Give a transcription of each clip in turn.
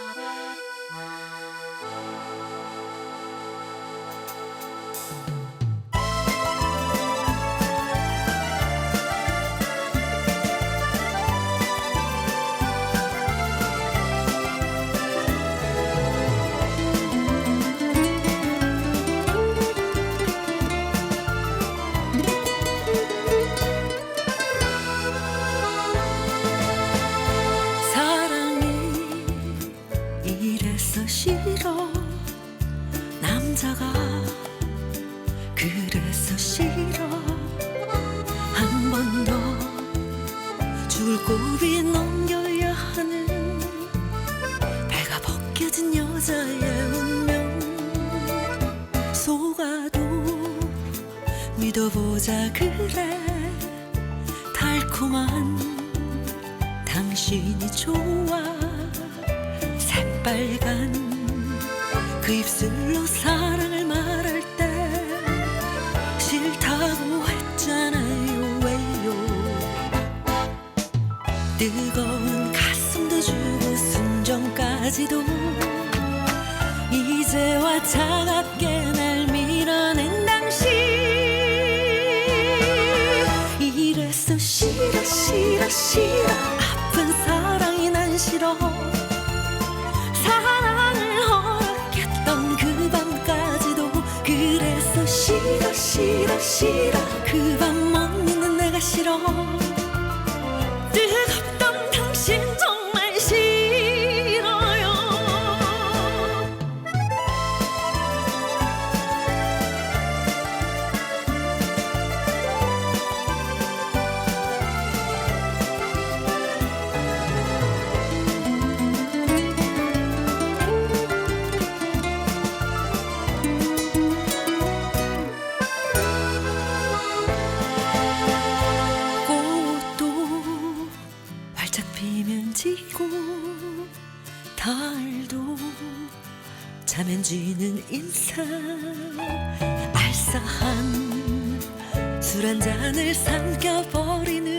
Música 싫어. 남자가 그래서 싫어. 한 번더줄 고비에 넘겨야 하는 배가 벗겨진 여자의 운명. 속아도 믿어보자 그래. 달콤한 당신이 좋아. 빨간 그 입술로 사랑을 말할 때 싫다고 했잖아요. 왜요? 뜨거운 가슴도 주고 순정까지도 이제와 차갑게 싫어. 그밤못 잊는 내가 싫어 지고 달도 자면 지는 인생 알싸한 술 한 잔을 삼켜버리는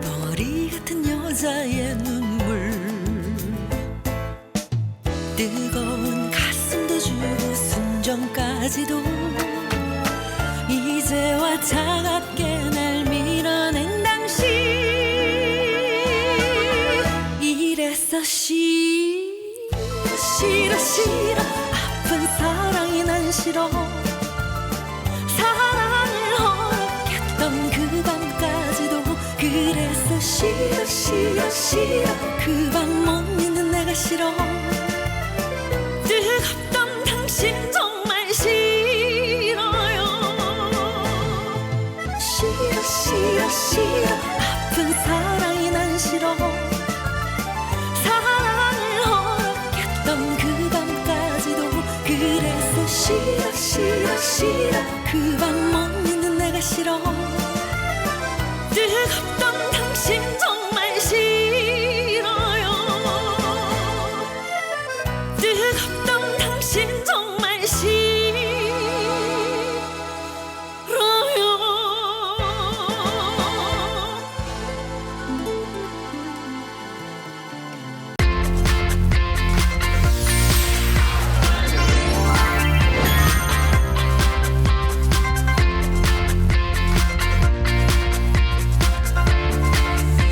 덩어리 같은 여자의 눈물. 뜨거운 가슴도 주고 순정까지도 이제와 차갑게 날 싫어. 사랑을 허락했던 그 밤까지도 그래서 싫어 싫어 싫어. 그 밤못 잊는 내가 싫어 싫어 싫어 싫어. 그밤 먹는 내가 싫어. 뜨겁던